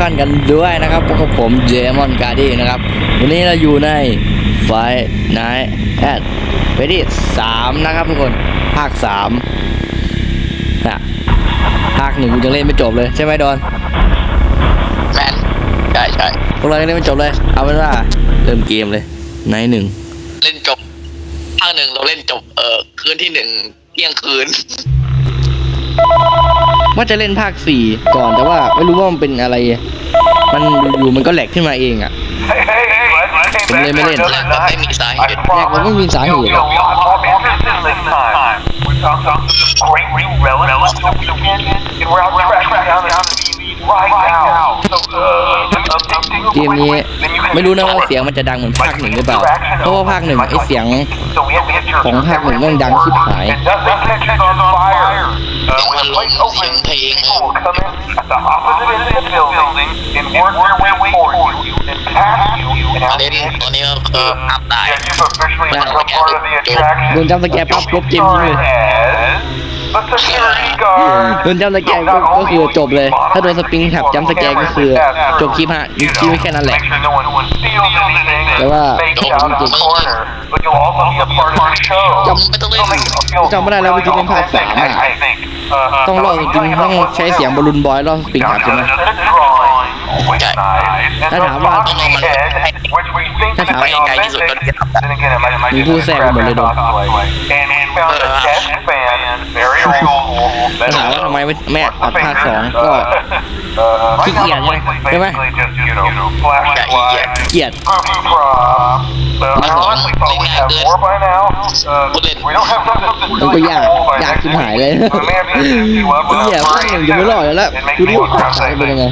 ท่านกันด้วยนะครับพบกับผมเจมอนการ์ดี้นะครับ วันนี้เราอยู่ในไฟนายแอดเฟที่สามนะครับทุกคนภาคสามนะภาคหนึ่งกูยังเล่นไม่จบเลยใช่ไหมดอนแมนใช่ใช่พวกเรายังเล่นไม่จบเลย เอาเป็นว่าเริ่มเกมเลยในหนึ่งเล่นจบภาคหนึ่งเราเล่นจบเออคืนที่หนึ่งเที่ยงคืน ว่าจะเล่นภาคสี่ก่อนแต่ว่าไม่รู้ว่ามันเป็นอะไร มันอยู่ๆมันก็แหลกขึ้นมาเองอะ Hey, hey, hey, let's came ผมเลยไม่เล่น แรกก็ไม่มีสาเหตุแรกมันไม่มีสาเหตุ You'll be a lot more interested this time. We found some great new relics over the weekend, and we're out tracking down the TV right now. So, uh, let me update you เกม quick, นี้ quick, then you can ไม่รู้นะ get ว่า started. เสียงมันจะดังเหมือนภาคหนึ่งหรือเปล่า เพราะว่าภาคหนึ่งไอเสียง So we have to get your ของภาคหนึ่งแม่งดังชิบหาย And nothing catches on fire. Uh, เสียง when พัด the ลม place เสียง opens, เพลง people will come in at the opposite end of the building and work their way toward you and past you and ตอน out นี้ the ตอน exit. นี้ก็คืออัพได้ Yeah, you've officially become part of the attraction. โดนจำส แกร์ปั๊บลบเกมนี้เลย The security guard. โดนจำสแกร์ก็ก็คือจบเลย ถ้าโดนสปริงแท็บจำสแกร์ก็คือจบคลิปฮะคลิปไม่แค่นั้นแหละ แต่ว่า faked out of the corner. But you'll also be a part of the show. จำไม่ต้องเล่นจำไม่ได้แล้วเมื่อกี้เป็นภาคสามอะต้องรอจริงๆต้องใช้เสียงบอลลูนบอยรอสปริงแท็บใช่ไหม Always Okay. nice. And ถ้า the ถามว่า Foxy Head, which we think ถ้า is ถามว่า authentic. Then again, it might, it might มี just ผู้ be แทรกไปหมดเลยโดน cosplay. And we found a guest fan, very cool. ถ้าถามว่าทำไมไม่แม่อัดภาคสองก็ Uh, ขี้เกียจไงใช่ไหม basically just, you know, flashing lights, เกลียด spooky props. Uh, I honestly thought we'd have more by now. Uh, we don't have something มันก็ยาก cool by ยาก next ชิบหายเลย week. But man, this is you up เหี้ย without ภาคหนึ่งจะไม่รอดอยู่แล้ว It makes ดู me ดิว่า want ภาค to สาม say เป็นยังไง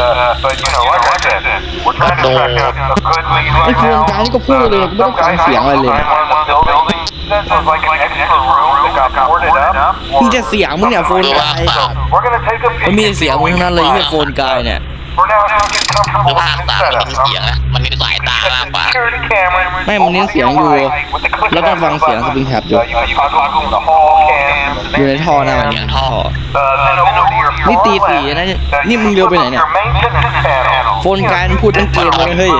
uh, but you know, like I said, we're trying to track down a good lead ไอ้ right โฟน now. กลางนี่ก็พูดเลยกูไม่ต้องฟังเสียงอะไรเลย One of the buildings that was like an extra room that got boarded up. มีแต่เสียงมึงเนี่ยโฟนกาย We're gonna take a มัน peek มีแต่เสียงมึงทั้งนั้นเลยไอ้โฟนกายเนี่ย For now, just get คือ comfortable ภาค with the สามไม่ setup. เน้นเสียงนะมันเน้นสายตามากกว่า Security camera. ไม่มันเน้นเสียงอยู่ แล้วก็ฟังเสียงสปริงแท็บอยู่ Uh, you can toggle the hall cam. อยู่ในท่อหน้ามันเสียงท่อ Uh, then over to your นี่ far ตีสี่ left, นะเนี่ย uh, นี่ you มึง can เร็วไป flip ไหน up เนี่ย your maintenance panel. โฟนกายมันพูดทั้งเกมเลยเฮ้ย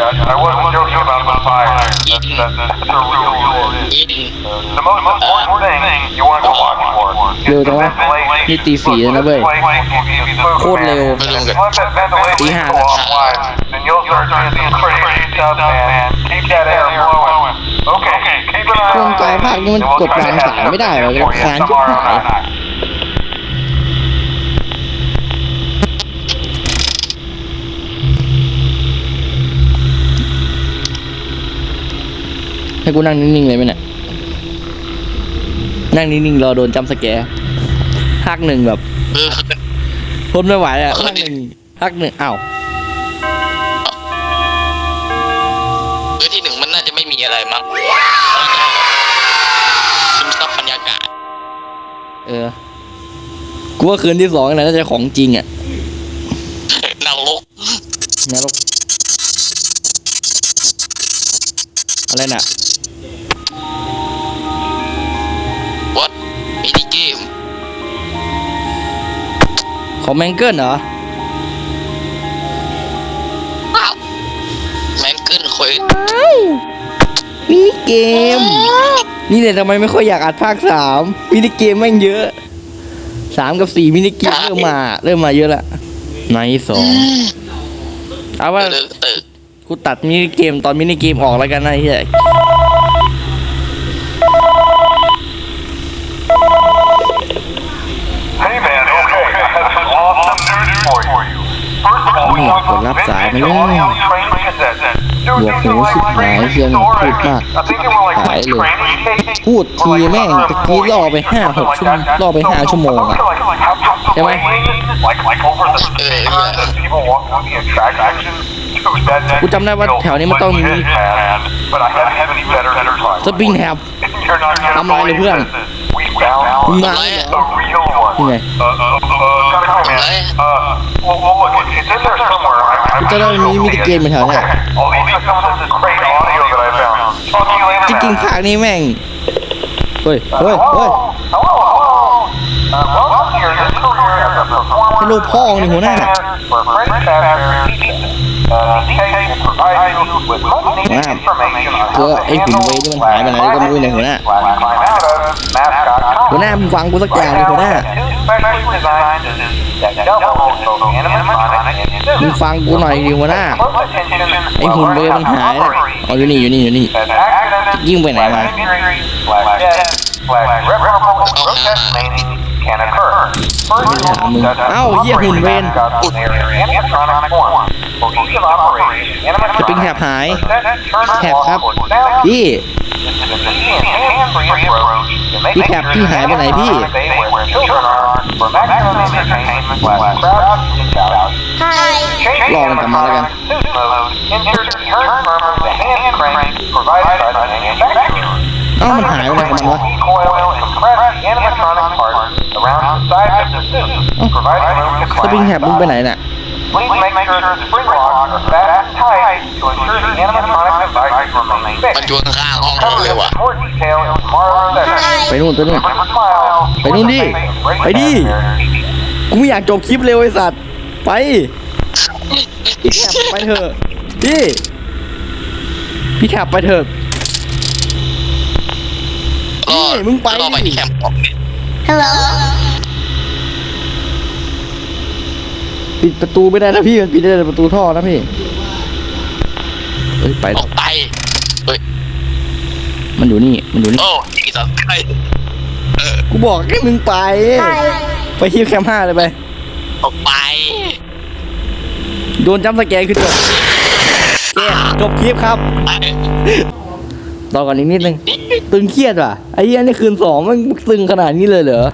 You need systems to make go offline. so it's trying to make the place feel vintage. We may have overdone it a bit. Some of this equipment is barely functional. Yeah, I wasn't joking about the fire. That's, that's, that's the real deal. ยิง The most important thing you want to watch for เร็วจังวะนี่ตีสี่แล้วนะเว้ย โคตรเร็วตีห้า Then you'll start seeing some crazy stuff, man. Keep that air flowing. Okay, keep an eye โฟน on กายภาคนี้มันกดกลางสายไม่ได้เลยคานจุดหาย ให้กูนั่งนิ่งๆเลยไหมเนี่ยนั่งนิ่งๆรอโดนจำสแกร์ภาคหนึ่งแบบคือทนไม่ไหวอะภาคหนึ่งภาคหนึ่งอ้าวคือที่หนึ่งมันน่าจะไม่มีอะไรมั้งซึมซับบรรยากาศ เออ กูว่าคืนที่สองน่ะน่าจะของจริงอะนรกนรกอะไรน่ะ ของแมงเกิลเหรอว้าวแมงเกิลคุยมินิเกม นี่เลยทำไมไม่ค่อยอยากอัดภาคสามมินิเกมแม่งเยอะสามกับสี่มินิเกมเริ่มมา เริ่มมาเยอะละไนท์สองเอาว่าตึกตึกกูตัดมินิเกมตอนมินิเกมออกแล้วกันนะไอ้เฮีย Hey man, okay, I have some awesome news for you. กดรับสายมาเลยหักหูสุดหมายเชียงพูดมากหายเลยพูดทีแม่งตะกี้รอไปห้าหกชั่วโมงรอไปห้าชั่วโมงอะใช่ไหมกูจำได้ว่าแถวนี้มันต้องมีสปริงแถบทำลายเลยเพื่อน มึง a มาเหรอ real one. นี่ไง A, a, a uh, come here, man. Uh, well, well, look, it's, it's in there somewhere. I, I'm จะได้มีมิติเกมมาแถวเนี้ย I'll leave you some of this great audio that I found. Talk to you later, จริง man. ๆภาคนี้แม่ง เฮ้ย เฮ้ย เฮ้ย Hello, hello. Uh, welcome to your new career as a performer. ให้ลูกพ่อนี่หัวหน้า For Freddy Fazbear Pizza. Uh, DK will provide you with much-needed Wow. information on ก็ how to ไอ้หุ่น handle เวย์นี่มันหายไปไหนก็ไม่รู้เนี่ยหัวหน้า slash climb out of mascot หัวหน้ามึงฟังกูสักอย่างเลยหัวหน้า Specially designed that double both animatronic and มึงฟังกูหน่อยดิหัวหน้า Close attention ไอ้หุ่นเวย์มันหายนะอ๋ออยู่นี่อยู่นี่อยู่นี่ as accident ยิ่งไปไหนมา slash injury slash death slash irreparable and grotesque meaning can occur. First, ไม่ถามมึง does เอ้าเหี้ยหุ่นเวร mascots in their animatronic form. For ease of operation, สปริงแถบหาย animatronics แถบครับพี่ พี่แถบพี่หายไปไหนพี่รอมันกลับมาแล้วกันเอ้ามันหายไปไหนของมันวะสปริงแถบมึงไปไหนน่ะ Please make sure the spring locks are fast and tight to ensure the animatronic devices remain มัน fixed. อยู่ข้างๆห้องเราเลยว่ะ More detail in tomorrow's session. ไปนู่นตัวนู่น Remember to smile. ไปนู่นดิ ไปดิ กูไม่อยากจบคลิปเร็วไอ้สัตว์ ไปพี่แถบไปเถอะพี่พี่แถบไปเถอะ ก็นี่มึงไป ก็ไปที่แคมป์ของ ปิดประตูไม่ได้นะพี่มันปิดได้แต่ประตูท่อนะพี่เฮ้ยไปออกไปเฮ้ยมันอยู่นี่มันอยู่นี่โอ้ยสัตว์ไปเออกูบอกให้มึงไป ไปที่แคมป์ห้าเลยไป ออกไป โดนจัมป์สแกนขึ้นด้วยแกจบคลิปครับไปต่อก่อนอีกนิดนึง ตึงเครียดว่ะไอ้เหี้ยนี่คืนสองมันตึงขนาดนี้เลยเหรอ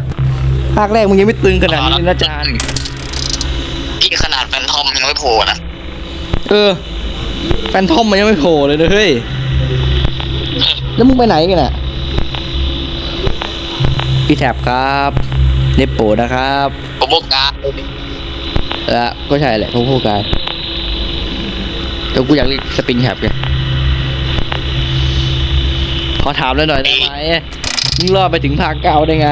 ภาคแรกมึงยังไม่ตึงขนาดนี้เลยนะจานนี่ ล่นะเออ แฟนทอมมันยังไม่โผล่เลยนะเฮ้ย แล้วมึงไปไหนกันน่ะ พี่แท็บครับเนปโปนะครับ ผมบอกการเออก็ใช่แหละพวกพวกกายแต่กูอยากเรียกสปริงแท็บไงขอถามเลยหน่อยได้ไหมมึงรอดไปถึงภาคเก้าได้ไง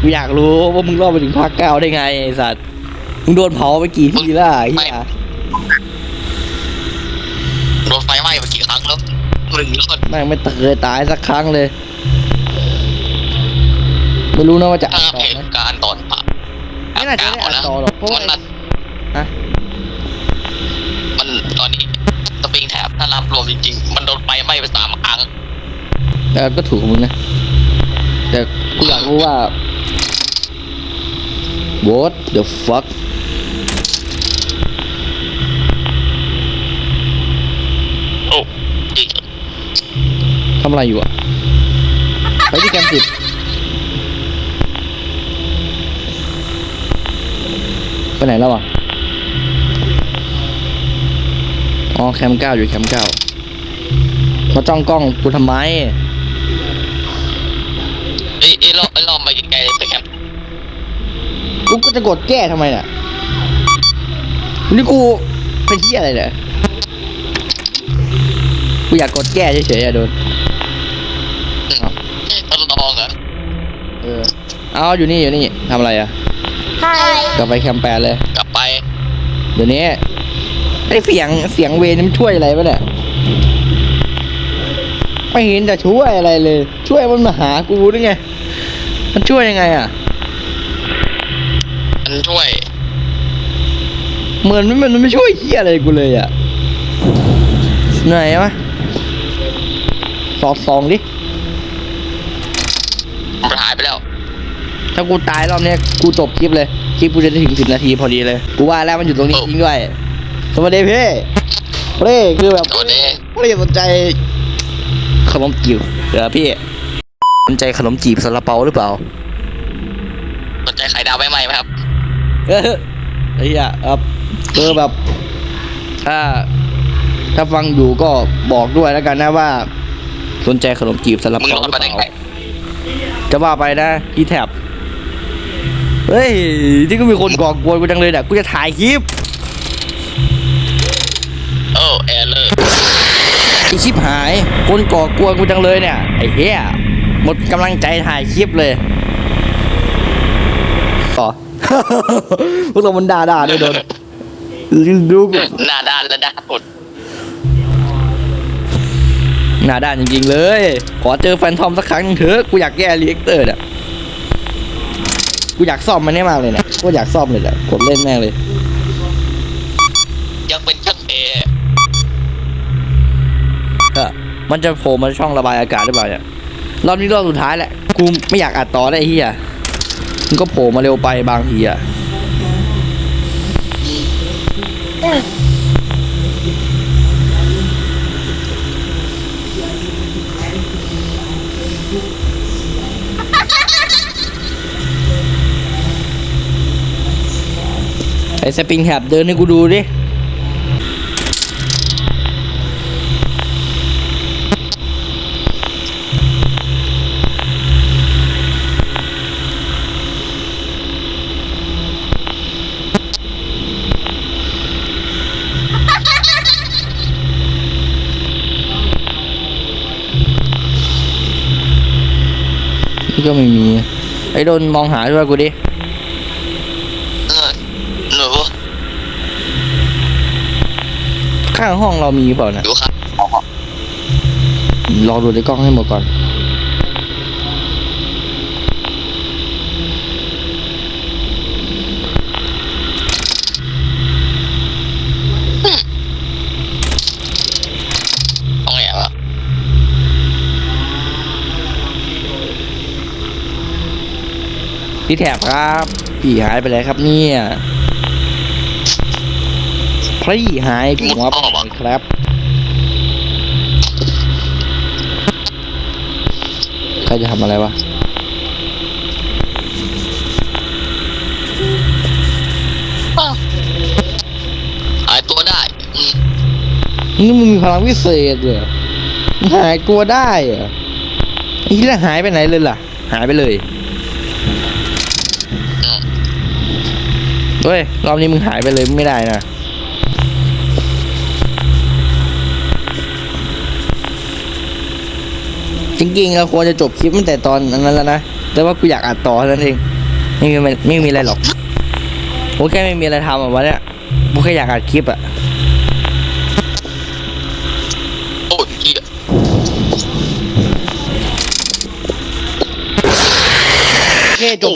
กูอยากรู้ว่ามึงรอดไปถึงภาคเก้าได้ไงไอ้สัตว์ มึงโดนเผาไปกี่ทีล่ะไอ้เหี้ย โดนไฟไหม้ไปกี่ครั้งแล้วหนึ่งรอบแม่งไม่เคยตายสักครั้งเลย ไม่รู้นะว่าจะถ้าอ่านต่อเหไหมตุการณ์ตอนปะไม่น่าจะได้อ่านต่อหรอกเพราะว่ามันฮะมันตอนนี้สปริงแท็บถ้านับรวมจริงๆ มันโดนไฟไหม้ไปสามครั้งแต่ก็ถูกของมึงนะ แต่กูอยากรู้ว่า what the fuck โอ้จริง ทำอะไรอยู่อะไปที่แคมป์สิบไปไหนแล้วอะ อ๋อแคมป์เก้าอยู่แคมป์เก้ามาจ้องกล้องกูทำไมไอ้ไอ้รอบไอ้รอบไปไกลๆไปแคมป์กูก็จะกดแก้ทำไมเนี่ยนี่กูเป็นที่อะไรเนี่ย กูอยากกดแก้เฉยๆอะโดน ทดลองเหรอ เออ เอาอยู่นี่อยู่นี่ทำอะไรอะกลับไปแคมป์แปดเลย กลับไป เดี๋ยวนี้ไอ้เสียงเสียงเวรมันช่วยอะไรปะเนี่ยไม่เห็นจะช่วยอะไรเลย ช่วยมันมาหากูได้ไง มันช่วยยังไง อะ มันช่วย เหมือนมันมันไม่ช่วยเฮียอะไรกูเลยอะเหนื่อยวะสอดสองดิ มันหายไปแล้ว ถ้ากูตายรอบเนี้ยกูจบคลิปเลย คลิปกูจะได้ถึงสิบนาทีพอดีเลย กูว่าแล้วมันอยู่ตรงนี้เออจริงด้วย สวัสดีพี่เร่คือแบบสวัสดีไม่ได้สนใจขนมจีบเดี๋ยวพี่สนใจขนมจีบซาลาเปาหรือเปล่า สนใจไข่ดาวไหมไหมครับเออไอ้เหี้ยครับเออแบบถ้าถ้าฟังอยู่ก็บอกด้วยแล้วกันนะว่า สนใจขนมจีบซาลามึงเปารอหดรือมาเปได้ล่าไงจะว่าไปนะพี่แท็บ เฮ้ยที่ก็มีคนก่อกวนกูจังเลยเนี่ยกูจะถ่ายคลิปโอ้แอร์เลอร์ไอชิปหาย คนก่อกวนกูจังเลยเนี่ยไอ้เหี้ยหมดกำลังใจถ่ายคลิปเลยต่อพวกเรามันด่าด่าด้วยโดนดูกูหน้าด้านและด้านกดหน้าด้านจริงๆเลย ขอเจอแฟนทอมสักครั้งหนึ่งเถอะกูอยากแก้รีแอคเตอร์เนี่ย กูอยากซ่อมมันให้มากเลยเนี่ยกูอยากซ่อมเลยแหละกดเล่นแม่งเลย ยังเป็นช่างเอร์เออมันจะโผล่มาช่องระบายอากาศหรือเปล่าเนี่ยรอบนี้รอบสุดท้ายแหละกูไม่อยากอัดต่อได้ไอ้เฮียมันก็โผล่มาเร็วไปบางทีอะ อ้สปริงแฮบเดินให้กูดูดิก็ไม่มี ไอ้โดนมองหาด้วยกูดิ เออหนู ข้างห้องเรามีเปล่านะดูครับรอดูในกล้องให้หมดก่อน ห้องไหนวะพี่แถบครับ พี่หายไปเลยครับเนี่ย พี่หายพี่หัวไปไหนครับใครจะทำอะไรวะหายตัวได้อืมนี่มึงมีพลังวิเศษเหรอมึงหายตัวได้เหรอไอ้ที่หายไปไหนเลยล่ะ หายไปเลยอืมเฮ้ยรอบนี้มึงหายไปเลยไม่ได้นะ จริงๆเราควรจะจบคลิปตั้งแต่ตอนนั้นแล้วนะ แต่ว่ากูอยากอัดต่อเท่านั้นเองไม่มีไม่ไม่มีอะไรหรอกกูแค่ไม่มีอะไรทำอะวันเนี้ยกูแค่อยากอัดคลิปอะโอ้ยเหี้ยแค่จบ